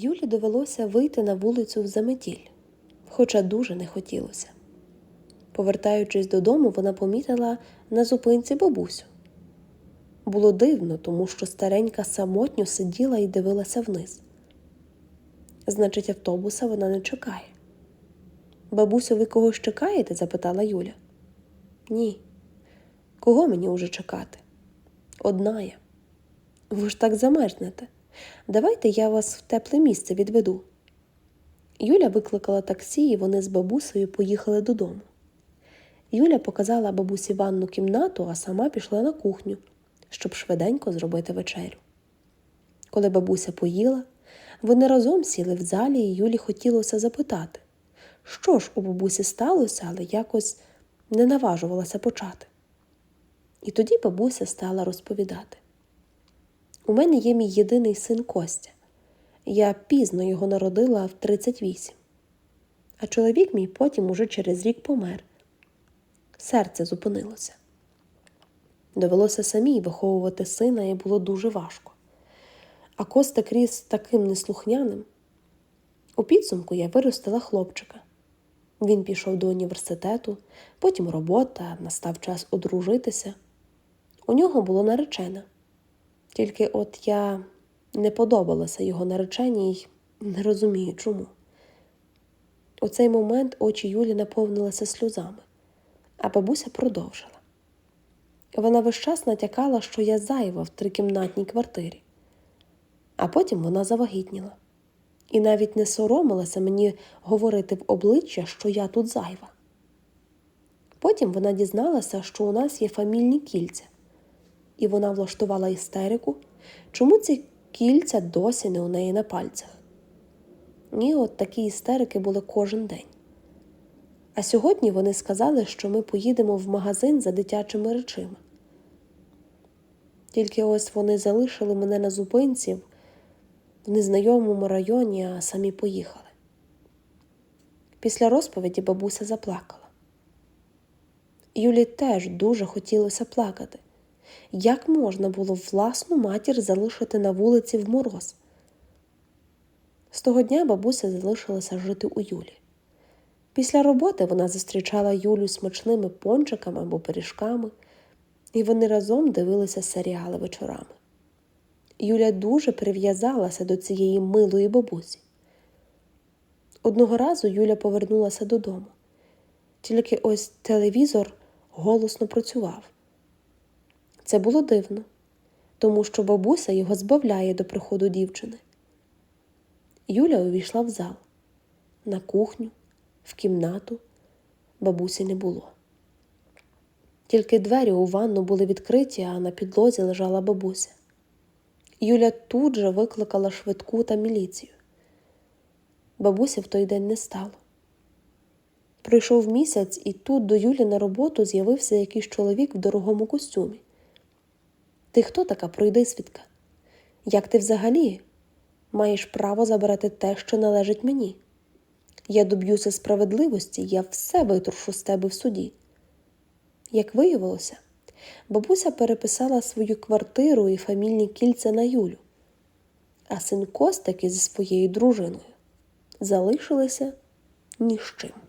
Юлі довелося вийти на вулицю в заметіль, хоча дуже не хотілося. Повертаючись додому, вона помітила на зупинці бабусю. Було дивно, тому що старенька самотньо сиділа і дивилася вниз. Значить, автобуса вона не чекає. Бабусю, ви когось чекаєте? запитала Юля. Ні. Кого мені уже чекати? Одна я. Ви ж так замерзнете. Давайте я вас в тепле місце відведу. Юля викликала таксі, і вони з бабусею поїхали додому. Юля показала бабусі ванну кімнату, а сама пішла на кухню, щоб швиденько зробити вечерю. Коли бабуся поїла, вони разом сіли в залі, і Юлі хотілося запитати, що ж у бабусі сталося, але якось не наважувалася почати. І тоді бабуся стала розповідати. У мене є мій єдиний син Костя. Я пізно його народила в 38. А чоловік мій потім уже через рік помер. Серце зупинилося. Довелося самій виховувати сина, і було дуже важко. А Костик ріс таким неслухняним. У підсумку я виростила хлопчика. Він пішов до університету, потім робота, настав час одружитися. У нього було наречена. Тільки от я не подобалася його нареченій й не розумію чому. У цей момент очі Юлі наповнилися сльозами, а бабуся продовжила. Вона весь час натякала, що я зайва в трикімнатній квартирі. А потім вона завагітніла. І навіть не соромилася мені говорити в обличчя, що я тут зайва. Потім вона дізналася, що у нас є фамільні кільця, і вона влаштувала істерику, чому ці кільця досі не у неї на пальцях. І от такі істерики були кожен день. А сьогодні вони сказали, що ми поїдемо в магазин за дитячими речима. Тільки ось вони залишили мене на зупинці в незнайомому районі, а самі поїхали. Після розповіді бабуся заплакала. Юлі теж дуже хотілося плакати. Як можна було власну матір залишити на вулиці в мороз? З того дня бабуся залишилася жити у Юлі. Після роботи вона зустрічала Юлю смачними пончиками або пиріжками, і вони разом дивилися серіали вечорами. Юля дуже прив'язалася до цієї милої бабусі. Одного разу Юля повернулася додому, тільки ось телевізор голосно працював. Це було дивно, тому що бабуся його збавляє до приходу дівчини. Юля увійшла в зал, на кухню, в кімнату бабусі не було. Тільки двері у ванну були відкриті, а на підлозі лежала бабуся. Юля тут же викликала швидку та міліцію. Бабусі в той день не стало. Пройшов місяць, і тут до Юлі на роботу з'явився якийсь чоловік в дорогому костюмі. Ти хто така пройди свідка? Як ти взагалі маєш право забирати те, що належить мені? Я доб'юся справедливості, я все витрушу з тебе в суді. Як виявилося, бабуся переписала свою квартиру і фамільні кільця на Юлю, а син Костики зі своєю дружиною залишилися ні з чим.